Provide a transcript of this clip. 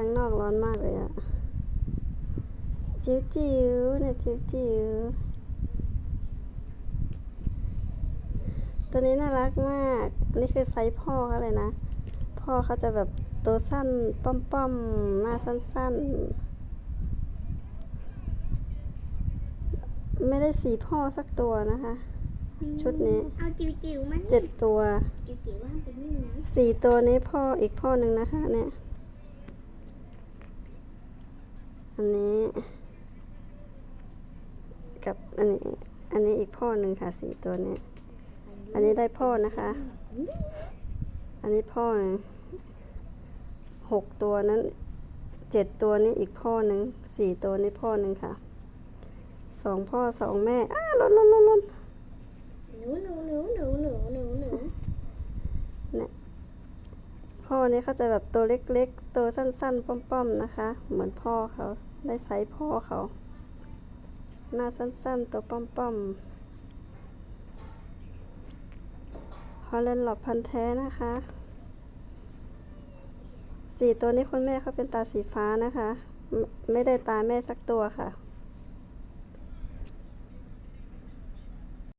ข้างนอกร้อนมากเลยอะจิ๋วจิ๋วๆเนี่ยจิ๋วจิ๋วๆตัวนี้น่ารักมากอันนี้คือไซส์พ่อเขาเลยนะ พ่อเขาจะแบบตัวสั้นป้อมๆหน้าสั้นๆ ไม่ได้สีพ่อสักตัวนะคะ ชุดนี้เอาจิ๋วจิ๋วๆมันเจ็ดตัวจิ๋วจิ๋วๆว่ามันเป็นนี่นะสี่ตัวนี้พ่ออีกพ่อหนึ่งนะคะเนี่ย อันนี้ กับอันนี้อันนี้อีกพ่อหนึ่งค่ะสี่ตัวนี้ อันนี้ได้พ่อนะคะ อันนี้พ่อหนึ่งหกตัวนั้นเจ็ดตัวนี้อีกพ่อหนึ่งสี่ตัวนี้พ่อหนึ่งค่ะสองพ่อสองแม่อ้าล่นล้นล้นล่น หนูหนูหนูหนูหนูหนูหนู พ่อ นี้เขาจะแบบตัวเล็กๆ ตัวสั้นๆ ป้อมๆ นะคะ เหมือนพ่อเขา ได้ไซส์พ่อเขา หน้าสั้นๆ ตัวป้อมๆฮอลแลนด์หลอบพันธุ์แท้นะคะ สี่ตัวนี้คุณแม่เขาเป็นตาสีฟ้านะคะ ไม่ได้ตาแม่สักตัวค่ะ